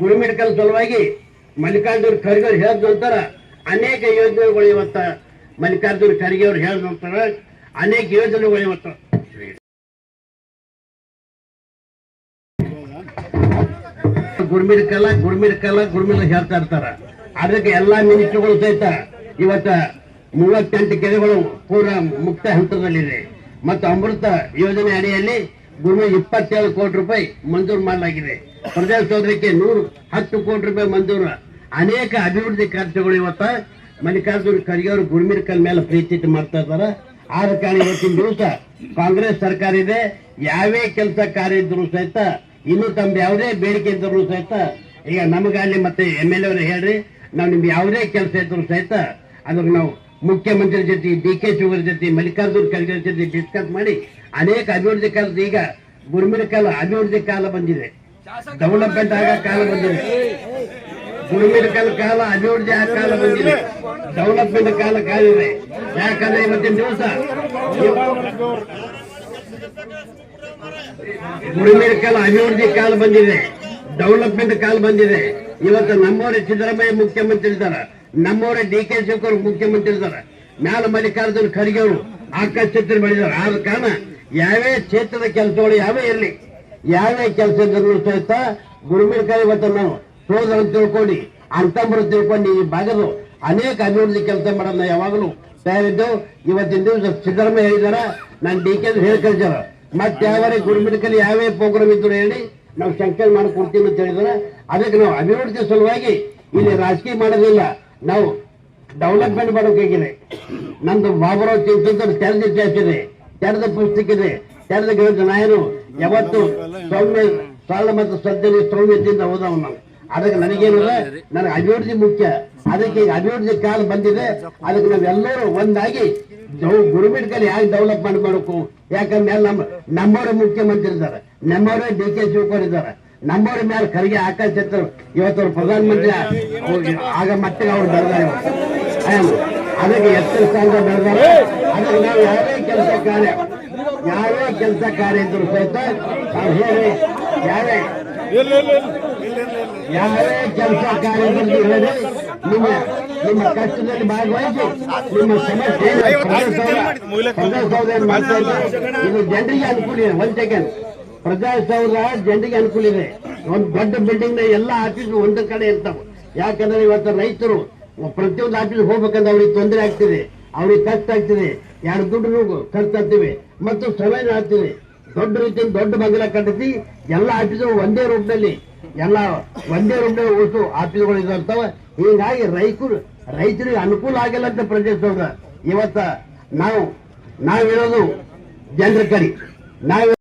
ಗುರುಮಿಡ್ಕಲ್ ಸಲುವಾಗಿ ಮಲ್ಲಿಕಾರ್ಜುನ್ ಖರ್ಗೆ ಅವ್ರು ಹೇಳಿದ ನಂತರ ಅನೇಕ ಯೋಜನೆಗಳು ಇವತ್ತ ಮಲ್ಲಿಕಾರ್ಜುನ್ ಖರ್ಗೆ ಅವ್ರು ಹೇಳಿದ ನಂತರ ಅನೇಕ ಯೋಜನೆಗಳು ಇವತ್ತು. ಗುರ್ಮಿಡ್ಕಲ್ಲ ಗುರ್ಮಿಡ್ಕಲ್ಲ ಗುರ್ಮಿಲ್ ಹೇಳ್ತಾ ಇರ್ತಾರ. ಅದಕ್ಕೆ ಎಲ್ಲಾ ಮಿನಿಸ್ಟ್ರುಗಳು ಸಹಿತ ಇವತ್ತ ಮೂವತ್ತೆಂಟು ಕೆರೆಗಳು ಪೂರ್ಣ ಮುಕ್ತ ಹಂತದಲ್ಲಿದೆ. ಮತ್ತು ಅಮೃತ ಯೋಜನೆ ಅಡಿಯಲ್ಲಿ ಗುರುಮಿ ಇಪ್ಪತ್ತೇಳು ಕೋಟಿ ರೂಪಾಯಿ ಮಂಜೂರು ಮಾಡಲಾಗಿದೆ. ಪ್ರಜಾಸೌಧಕ್ಕೆ ನೂರು, ಹತ್ತು ಕೋಟಿ ರೂಪಾಯಿ ಮಂಜೂರು. ಅನೇಕ ಅಭಿವೃದ್ಧಿ ಖರ್ಚುಗಳು ಇವತ್ತ. ಮಲ್ಲಿಕಾರ್ಜುನ ಖರ್ಗೆ ಅವರು ಗುರುಮಿರ್ಕಲ್ ಮೇಲೆ ಪ್ರೀತಿ ಮಾಡ್ತಾ ಇದ್ದಾರೆ. ಆದ ಕಾರಣ ಇವತ್ತಿನ ದಿವಸ ಕಾಂಗ್ರೆಸ್ ಸರ್ಕಾರ ಇದೆ. ಯಾವೇ ಕೆಲಸ ಕಾರ್ಯ ಇದ್ರು ಸಹಿತ, ಇನ್ನು ತಮ್ಮ ಯಾವುದೇ ಬೇಡಿಕೆ ಇದ್ರು ಸಹಿತ, ಈಗ ನಮಗಾಗಲಿ ಮತ್ತೆ ಎಂ ಎಲ್ ಎ ಹೇಳ್ರಿ, ನಾವು ನಿಮ್ಗೆ ಯಾವುದೇ ಕೆಲಸ ಇದ್ರು ಸಹಿತ, ಅದಕ್ಕೆ ನಾವು ಮುಖ್ಯಮಂತ್ರಿ ಜೊತೆ ಡಿ ಕೆ ಶಿವರ ಜೊತೆ ಮಲ್ಲಿಕಾರ್ಜುನ್ ಖರ್ಗೆ ಜೊತೆ ಡಿಸ್ಕಸ್ ಮಾಡಿ ಅನೇಕ ಅಭಿವೃದ್ಧಿ ಕಾಲದ ಈಗ ಗುರುಮಿರಕಾಲ ಅಭಿವೃದ್ಧಿ ಕಾಲ ಬಂದಿದೆ. ಡೆವಲಪ್ಮೆಂಟ್ ಆಗ ಕಾಲ ಬಂದಿದೆ. ಗುರುಮಿನ ಕಾಲ ಅಭಿವೃದ್ಧಿ ಆಗ ಕಾಲ ಬಂದಿದೆ. ಡೆವಲಪ್ಮೆಂಟ್ ಕಾಲ ಕಾಲಿದೆ. ಯಾಕಂದ್ರೆ ಇವತ್ತಿನ ದಿವಸ ಕಾಲ ಅಭಿವೃದ್ಧಿ ಕಾಲ ಬಂದಿದೆ. ಡೆವಲಪ್ಮೆಂಟ್ ಕಾಲ ಬಂದಿದೆ. ಇವತ್ತು ನಮ್ಮವರೇ ಸಿದ್ದರಾಮಯ್ಯ ಮುಖ್ಯಮಂತ್ರಿ ಇದ್ದಾರೆ. ನಮ್ಮವರೇ ಡಿ ಕೆ ಶಿವಕುಮಾರ್ ಮುಖ್ಯಮಂತ್ರಿ ಇದ್ದಾರೆ. ಮ್ಯಾಲ ಮಲ್ಲಿಕಾರ್ಜುನ್ ಖರ್ಗೆ ಅವರು ಆಕಾಶ ಚಿತ್ರ ಬೆಳೆದಾರೆ ಆದ ಕಾರಣ ಯಾವೇ ಕ್ಷೇತ್ರದ ಕೆಲಸಗಳು ಯಾವೇ ಇರಲಿ ಯಾವೇ ಕೆಲಸ ಇದ್ರೂ ಸಹಿತ ಗುರುಮಿರಕಲ್ ಇವತ್ತು ನಾವು ಸೋದರ ತಿಳ್ಕೊಂಡು ಅಂತಂಬರು ತಿಳ್ಕೊಂಡು ಈ ಭಾಗದ ಅನೇಕ ಅಭಿವೃದ್ಧಿ ಕೆಲಸ ಮಾಡೋದನ್ನ ಯಾವಾಗಲೂ ತಯಾರಿದ್ದು ಇವತ್ತಿನ ದಿವಸ ಸಿದ್ದರಾಮಯ್ಯ ಹೇಳಿದಾರ ನಾನು ಡಿ ಕೆ ಹೇಳಿ ಕಳಿಸ್ಯಾರ ಮತ್ತೆ ಯಾವೇ ಗುರುಮಿಡ್ಕಲ್ಲಿ ಯಾವೇ ಪ್ರೋಗ್ರಾಮ್ ಇದ್ರು ಹೇಳಿ ನಾವು ಸಂಕಲ್ಪ ಮಾಡಿ ಕೊಡ್ತೀವಿ ಅಂತ ಹೇಳಿದಾರೆ ಅದಕ್ಕೆ ನಾವು ಅಭಿವೃದ್ಧಿ ಸಲುವಾಗಿ ಇಲ್ಲಿ ರಾಜಕೀಯ ಮಾಡೋದಿಲ್ಲ. ನಾವು ಡೆವಲಪ್ಮೆಂಟ್ ಮಾಡೋಕ್ಕಾಗಿದೆ ನಂದು ಬಾಬುರಾವ್ ಚಿಂತನ ತೆರೆದ ಇತಿಹಾಸ ಇದೆ ತೆರೆದ ಪುಸ್ತಕ ಇದೆ ತೆರೆದ ಗ್ರಂಥ ಯಾವತ್ತು ಸೌಮ್ಯ ಸಾಲ ಮತ್ತು ಸದ್ಯದಲ್ಲಿ ಸೌಮ್ಯತೆಯಿಂದ ಹೋದವ್ ನಾವು. ಅದಕ್ಕೆ ನನಗೇನಿಲ್ಲ, ನನಗೆ ಅಭಿವೃದ್ಧಿ ಮುಖ್ಯ. ಅದಕ್ಕೆ ಈಗ ಅಭಿವೃದ್ಧಿ ಕಾಲ ಬಂದಿದೆ. ಅದಕ್ಕೆ ನಾವೆಲ್ಲರೂ ಒಂದಾಗಿ ಗುರುಮಿಡ್ಕಲ್ಲಿ ಯಾಕೆ ಡೆವಲಪ್ಮೆಂಟ್ ಮಾಡಬೇಕು? ಯಾಕಂದ್ರೆ ನಮ್ಮ, ನಮ್ಮವರೇ ಮುಖ್ಯಮಂತ್ರಿ ಇದ್ದಾರೆ. ನಮ್ಮವರೇ ಡಿ ಕೆ ಶಿವಕುಮಾರ್ ಇದ್ದಾರೆ. ನಮ್ಮವ್ರ ಮೇಲೆ ಖರ್ಗೆ ಆಕಾಶ ಚಿತ್ರ ಇವತ್ತು ಅವ್ರು ಪ್ರಧಾನಮಂತ್ರಿ ಆಗ ಮತ್ತೆ ಅವ್ರು ಬೆಳೆದಾರೆ? ಅದಕ್ಕೆ ಎತ್ತರ ಸ್ಥಾನ ಬೆಳೆದಾರೆ ಅದಕ್ಕೆ ನಾವು ಯಾವೇ ಕೆಲಸ ಕಾರ್ಯ ಯಾವೇ ಕೆಲಸ ಕಾರ್ಯ ಇದ್ರು ಸಹಿತ ನಾವು ಹೇಳಿ ಯಾರೇ ಯಾರೇ ಕೆಲಸ ಕಾರ್ಯ ಹೇಳಿ ನಿಮ್ಮ ನಿಮ್ಮ ಕಷ್ಟದಲ್ಲಿ ಭಾಗವಹಿಸಿ ನಿಮ್ಮ ಸಮಸ್ಯೆ? ಇದು ಜನರಿಗೆ ಅನುಕೂಲ ಒಂದ್ ಸೆಕೆಂಡ್ ಪ್ರಜಾಸೌಧ ಜನರಿಗೆ ಅನುಕೂಲ ಇದೆ. ಒಂದು ದೊಡ್ಡ ಬಿಲ್ಡಿಂಗ್ನ ಎಲ್ಲ ಆಫೀಸ್ ಒಂದು ಕಡೆ ಇರ್ತಾವ. ಯಾಕಂದ್ರೆ ಇವತ್ತು ರೈತರು ಪ್ರತಿಯೊಂದು ಆಫೀಸ್ ಹೋಗ್ಬೇಕಂದ್ರೆ ಅವ್ರಿಗೆ ತೊಂದರೆ ಆಗ್ತಿದೆ. ಅವ್ರಿಗೆ ಕಷ್ಟ ಆಗ್ತಿದೆ. ಎರಡು ದುಡ್ಡು ಖರ್ಚಾಗ್ತಿವೆ ಮತ್ತು ಸಮಯ ಆಗ್ತಿದೆ. ದೊಡ್ಡ ರೀತಿಯಿಂದ ದೊಡ್ಡ ಮಗಲ ಕಟ್ಟಿಸಿ ಎಲ್ಲ ಆಫೀಸು ಒಂದೇ ರೂಪದಲ್ಲಿ ಎಲ್ಲ ಒಂದೇ ರೂಪದಲ್ಲಿ ಉಳಿಸು ಆಫೀಸ್ಗಳು ಇದಾಗ್ತಾವ ಹೀಗಾಗಿ ರೈತರು, ರೈತರಿಗೆ ಅನುಕೂಲ ಆಗಿಲ್ಲ ಅಂತ ಪ್ರಜಾಸೌಧ ಇವತ್ತ ನಾವು ನಾವಿರೋದು ಜನರ ಕಡೆ. ನಾವ್